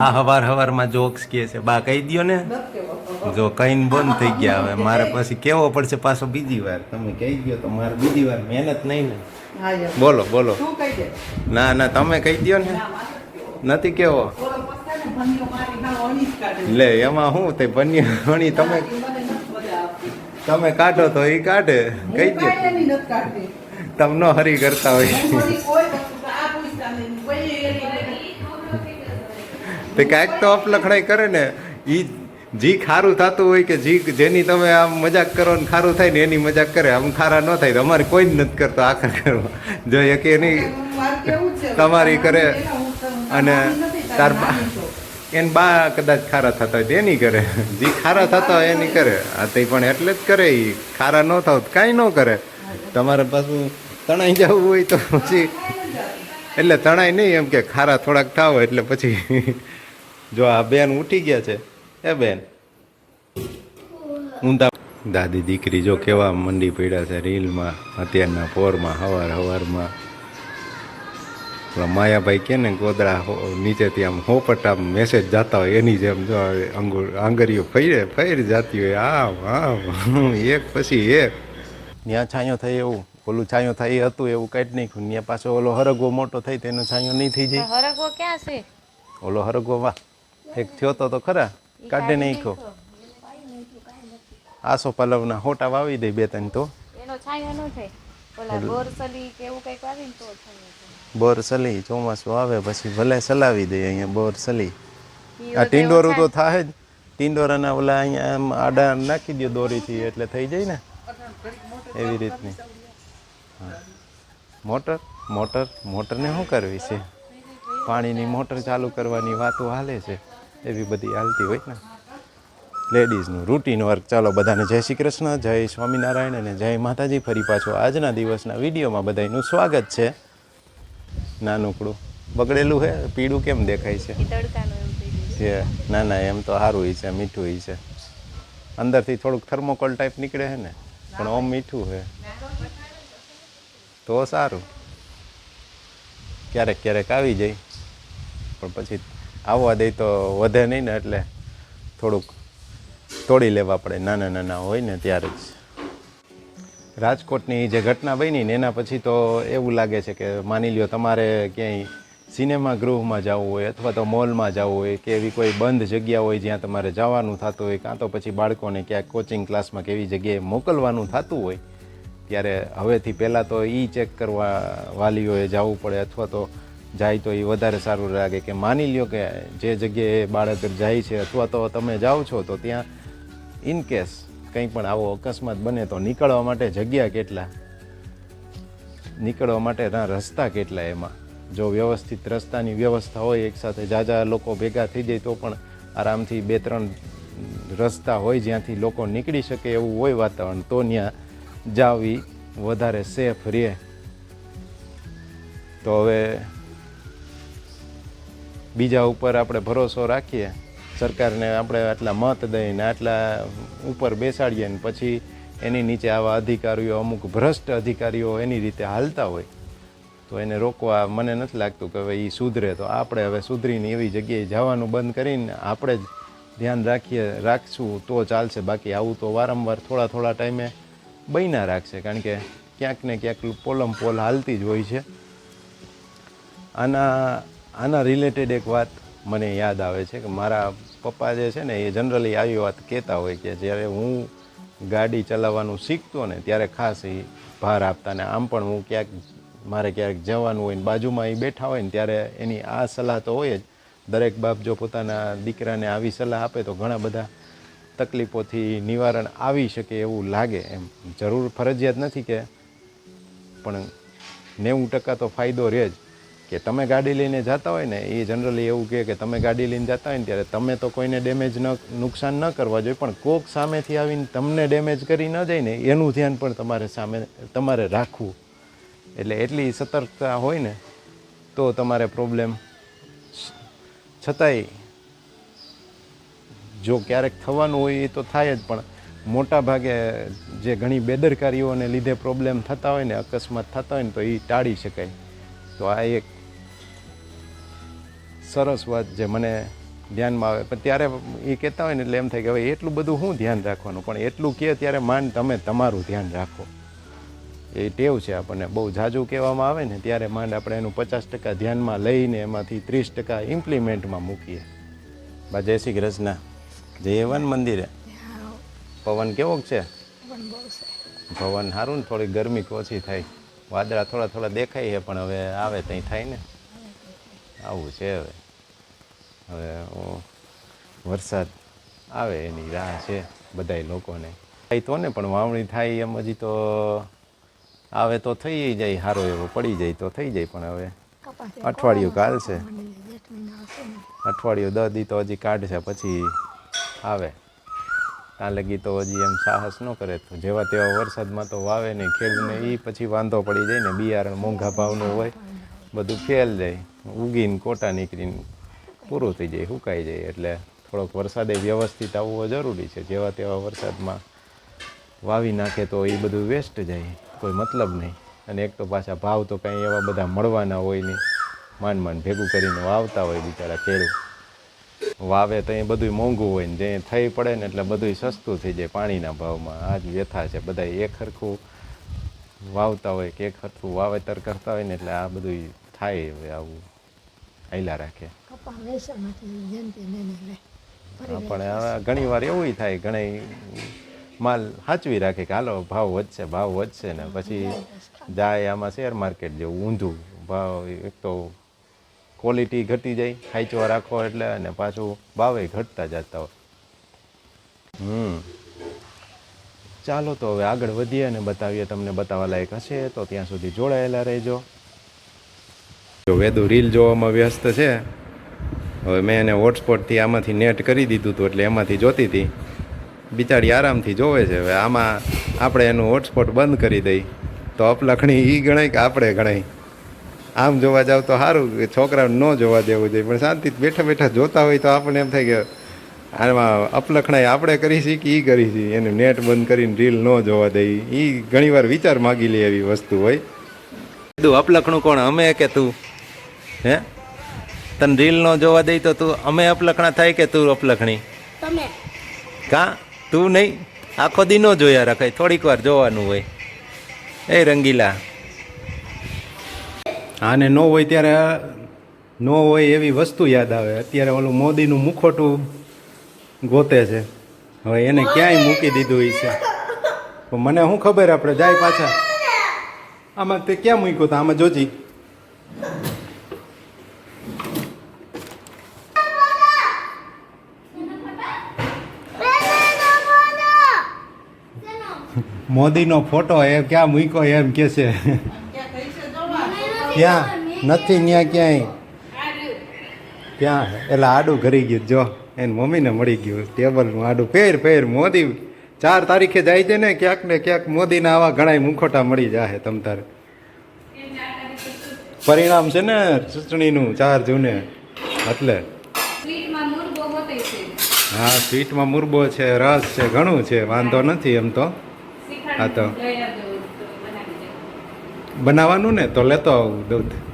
આ હવાર હવારમાં જોક્સ કે છે. બા કહી દ્યો ને. જો કઈને બંધ થઈ ગયા હવે. મારે પછી કેવો પડશે પાછો બીજી વાર. તમે કહી દો તો મારે બીજી વાર મહેનત નહીં ને. બોલો બોલો. દે. ના ના તમે કહી દ્યો ને. નથી કેવો. લે એમાં શું તે બની ઘણી તમે. તમે કાઢો તો એ કાઢે. કહી દો. તમને હરી કરતા હોય હું બધી કોઈ વસ્તુ આ પૂછતા નહીં. કોઈ એની નહીં. તે કાંઈક તો અપલખણાઈ કરે ને એ જી ખારું થતું હોય કે જી જેની તમે આમ મજાક કરો ને ખારું થાય ને એની મજાક કરે, આમ ખારા ન થાય અમારે કોઈ જ નથી કરતો આખર કરવા જો એક એની? તમારી કરે અને તારી એને બા કદાચ ખારા થતા હોય એની કરે. જી ખારા થતા હોય એની કરે. આ તે પણ એટલે જ કરે એ ખારા ન થાવ કાંઈ ન કરે. તમારે પાછું તણાઈ જવું હોય તો પછી એટલે તણાઈ નહીં એમ કે ખારા થોડાક થાવ એટલે પછી જો આ બેન ઉઠી ગયા છે એ બેન. ઊંધા દાદી દીકરી જો કેવા મંડી પડ્યા છે રીલમાં અત્યારના પોરમાં હવાર હવારમાં. માયાભાઈ કે ને ગોદડા નીચેથી આમ હોપટ આમ મેસેજ જાતા હોય એની જેમ જો અંગુર આંગળીઓ ફૈરે ફૈર જાતી હોય આમ આમ એક પછી એક. ત્યાં છાંયો થાય એવું ઓલું છાંયો થાય એ હતું એવું કાઢી નાખ્યું. ત્યાં પાછો ઓલો હરગવો મોટો થાય તેનો છાંયો નહીં થઈ જાય. હરગવો ક્યાં છે? ઓલો હરગવો વાહ એક થયો તો તો ખરા. કાઢી નાખ્યો. આસો પલવના હોટા વાવી દે બે ત્રણ તો. એનો છાંયો ન થાય. ઓલા બોરસલી કે એવું કંઈક વાવીને તો છાંયો બોર સલી ચોમાસું આવે પછી ભલે સલાવી દે અહીંયા બોર સલી. આ ટીંડોરું તો થાય જ. ટીંડોરાના ઓલા અહીંયા આમ આડા નાખી દો દોરીથી એટલે થઈ જાય ને. એવી રીતની. મોટર? મોટર? મોટરને શું કરવી છે? પાણીની મોટર ચાલુ કરવાની વાતો હાલે છે. એવી બધી હાલતી હોય ને. લેડીઝનું રૂટીન વર્ક ચાલો બધાને જય શ્રી કૃષ્ણ જય સ્વામિનારાયણ અને જય માતાજી. ફરી પાછો આજના દિવસના વિડીયોમાં બધાનું સ્વાગત છે. નાનકડું બગડેલું હે પીળું કેમ દેખાય છે? છે. ના ના એમ તો સારું છે મીઠું છે. અંદરથી થોડુંક થર્મોકોલ ટાઈપ નીકળે છે ને પણ ઓમ મીઠું છે તો સારું. ક્યારેક ક્યારેક આવી જાય પણ પછી આવવા દે તો વધે નહીં ને એટલે થોડુંક તોડી લેવા પડે. નાના નાના હોય ને ત્યારે જ. રાજકોટની જે ઘટના બની ને એના પછી તો એવું લાગે છે કે માની લ્યો તમારે ક્યાંય સિનેમા ગૃહમાં જવું હોય અથવા તો મોલમાં જવું હોય કે એવી કોઈ બંધ જગ્યા હોય જ્યાં તમારે જવાનું થતું હોય, કાં તો પછી બાળકોને ક્યાંક કોચિંગ ક્લાસમાં કે એવી જગ્યાએ મોકલવાનું થતું હોય, ત્યારે હવેથી પહેલાં તો એ ચેક કરવા વાલીઓએ જવું પડે અથવા તો જાય તો એ વધારે સારું લાગે કે માની લ્યો કે જે જગ્યાએ બાળક જાય છે અથવા તો તમે જાઓ છો તો ત્યાં ઇન કેસ કંઈ પણ આવો અકસ્માત બને તો નીકળવા માટે જગ્યા કેટલા? નીકળવા માટેના રસ્તા કેટલા એમાં? જો વ્યવસ્થિત રસ્તાની વ્યવસ્થા હોય એકસાથે જાજા લોકો ભેગા થઈ જાય તો પણ આરામથી બે ત્રણ રસ્તા હોય જ્યાંથી લોકો નીકળી શકે એવું હોય વાતાવરણ, તો ત્યાં જાવી વધારે સેફ રહે. તો હવે બીજા ઉપર આપણે ભરોસો રાખીએ. સરકારને આપણે આટલા મત દઈને, આટલા ઉપર બેસાડીએ ને પછી એની નીચે આવા અધિકારીઓ, અમુક ભ્રષ્ટ અધિકારીઓ એની રીતે હાલતા હોય, તો એને રોકવા મને નથી લાગતું કે હવે એ સુધરે. તો આપણે હવે સુધરીને એવી જગ્યાએ જવાનું બંધ કરીને આપણે જ ધ્યાન રાખીએ, રાખશું, તો ચાલશે. બાકી આવું તો વારંવાર થોડા થોડા ટાઈમે બન્યા રાખશે, કારણ કે ક્યાંક ને ક્યાંક પોલમ પોલ હાલતી જ હોય છે. આના આના રિલેટેડ એક વાત મને યાદ આવે છે કે મારા પપ્પા જે છે ને, એ જનરલી આવી વાત કહેતા હોય કે જ્યારે હું ગાડી ચલાવવાનું શીખતો ને, ત્યારે ખાસ એ ભાર આપતા ને. આમ પણ હું ક્યાંક, મારે ક્યાંક જવાનું હોય ને, બાજુમાં એ બેઠા હોય ને, ત્યારે એની આ સલાહ તો હોય જ. દરેક બાપ જો પોતાના દીકરાને આવી સલાહ આપે તો ઘણા બધા તકલીફોથી નિવારણ આવી શકે એવું લાગે એમ. જરૂર ફરજિયાત નથી કે, પણ નેવું ટકા તો ફાયદો રહે જ. કે તમે ગાડી લઈને જતા હોય ને, એ જનરલી એવું કહે કે તમે ગાડી લઈને જતા હોય ને, ત્યારે તમે તો કોઈને ડેમેજ ન, નુકસાન ન કરવા જોઈએ, પણ કોક સામેથી આવીને તમને ડેમેજ કરી ન જાય ને, એનું ધ્યાન પણ તમારે સામે, તમારે રાખવું. એટલે એટલી સતર્કતા હોય ને, તો તમારે પ્રોબ્લેમ છતાંય, જો ક્યારેક થવાનું હોય એ તો થાય જ, પણ મોટા ભાગે જે ઘણી બેદરકારીઓને લીધે પ્રોબ્લેમ થતા હોય ને, અકસ્માત થતા હોય ને, તો એ ટાળી શકાય. તો આ એક સરસ વાત જે મને ધ્યાનમાં આવે. પણ ત્યારે એ કહેતા હોય ને એટલે એમ થાય કે હવે એટલું બધું શું ધ્યાન રાખવાનું? પણ એટલું કહે ત્યારે માંડ તમે તમારું ધ્યાન રાખો. એ ટેવ છે આપણને. બહુ ઝાઝું કહેવામાં આવે ને ત્યારે માંડ આપણે એનું પચાસ ટકા ધ્યાનમાં લઈને એમાંથી ત્રીસ ટકા ઇમ્પ્લિમેન્ટમાં મૂકીએ. બા જય શ્રી કૃષ્ણ. જય વન મંદિરે. પવન કેવો છે? પવન સારું ને થોડી ગરમી ઓછી થાય. વાદળા થોડા થોડા દેખાય છે પણ હવે આવે ત્યાં થાય ને. આવું છે હવે. હવે વરસાદ આવે એની રાહ છે બધાય લોકોને. થાય તો ને, પણ વાવણી થાય એમ હજી તો આવે તો થઈ જાય સારો એવો પડી જાય તો થઈ જાય, પણ હવે અઠવાડિયું કાલશે અઠવાડિયું દસ દી તો હજી કાઢશે, પછી આવે. ત્યાં લગી તો હજી એમ સાહસ ન કરે, તો જેવા તેવા વરસાદમાં તો વાવે નહીં ખેડને એ પછી વાંધો પડી જાય ને, બિયારણ મોંઘા ભાવનું હોય, બધું ફેલ જાય, ઉગીને કોટા નીકળીને પૂરું થઈ જાય, સુકાઈ જાય. એટલે થોડોક વરસાદે વ્યવસ્થિત આવવો જરૂરી છે. જેવા તેવા વરસાદમાં વાવી નાખે તો એ બધું વેસ્ટ જાય. કોઈ મતલબ નહીં. અને એક તો પાછા ભાવ તો કાંઈ એવા બધા મળવાના હોય નહીં. માંડ માંડ ભેગું કરીને વાવતા હોય બિચારા ખેડૂત. વાવે તો એ બધું મોંઘું હોય ને જે થઈ પડે ને એટલે બધું સસ્તું થઈ જાય પાણીના ભાવમાં. આ જ વ્યથા છે. બધા એક સરખું વાવતા હોય કે એક સરખું વાવેતર કરતા હોય ને એટલે આ બધું થાય હવે આવું. આયલા રાખે. કપા વેસણમાંથી જયંતિ લઈને લે. પણ ઘણી વાર એવું થાય ઘણી માલ સાચવી રાખે કે હાલો ભાવ વધશે ભાવ વધશે ને પછી જાય આમાં શેર માર્કેટ જેવું ઊંધું. ભાવ એક તો ક્વોલિટી ઘટી જાય ખાઈચવા રાખો એટલે અને પાછું ભાવે ઘટતા જતા હોય. હમ. ચાલો તો હવે આગળ વધીએ અને બતાવીએ તમને બતાવવા લાયક હશે તો ત્યાં સુધી જોડાયેલા રહેજો. જો વેદુ રીલ જોવામાં વ્યસ્ત છે હવે મેં એને હોટસ્પોટથી આમાંથી નેટ કરી દીધું હતું એટલે એમાંથી જોતી હતી. બિચારી આરામથી જોવે છે. હવે આમાં આપણે એનું હોટસ્પોટ બંધ કરી દઈ. તો અપલખણી એ ગણાય કે આપણે ગણાય. આમ જોવા જાવ તો સારું કે છોકરાને ન જોવા દેવું જોઈએ. પણ શાંતિથી બેઠા બેઠા જોતા હોય તો આપણને એમ થાય કે આમાં અપલખણાઈ આપણે કરી છીએ કે એ કરી છીએ એનું નેટ બંધ કરીને રીલ ન જોવા દઈ. એ ઘણીવાર વિચાર માગી લે એવી વસ્તુ હોય. કીધું, અપલખણું કોણ? અમે કે તું? હે? તને રીલ નો જોવા દઈ તો તું અમે અપલખણા થાય કે તું અપલખણી? તમે. કાં? તું નહીં? આખો દી ન જોયા રખાય. થોડીક વાર જોવાનું હોય. એ રંગીલા. આને ન હોય ત્યારે ન હોય એવી વસ્તુ યાદ આવે. અત્યારે ઓલું મોદીનું મુખોટું ગોતે છે. હવે એને ક્યાંય મૂકી દીધું એ છે. પણ મને શું ખબર આપણે જાય પાછા? આમાં તે ક્યાં મૂક્યું હતું આમાં જોજી. મોદીનો ફોટો એ ક્યાં મૂક્યો એમ કે છે. ક્યાં? નથી ત્યાં ક્યાંય. ત્યાં એટલે આડું ઘરી ગયું, જો. એને મમ્મીને મળી ગયું, ટેબલનું આડું. પહેર પહેર મોદી. ચાર તારીખે જાય છે ને, ક્યાંક ને ક્યાંક મોદીના આવા ઘણાય મુખોટા મળી જાય તમ તારે. પરિણામ છે ને, ચૂંટણીનું, ચાર જૂને. એટલે. હા સ્વીટમાં મુરબો છે, રસ છે, ઘણું છે, વાંધો નથી એમ તો. હા તો. બનાવવાનું ને તો લેતો આવું દૂધ.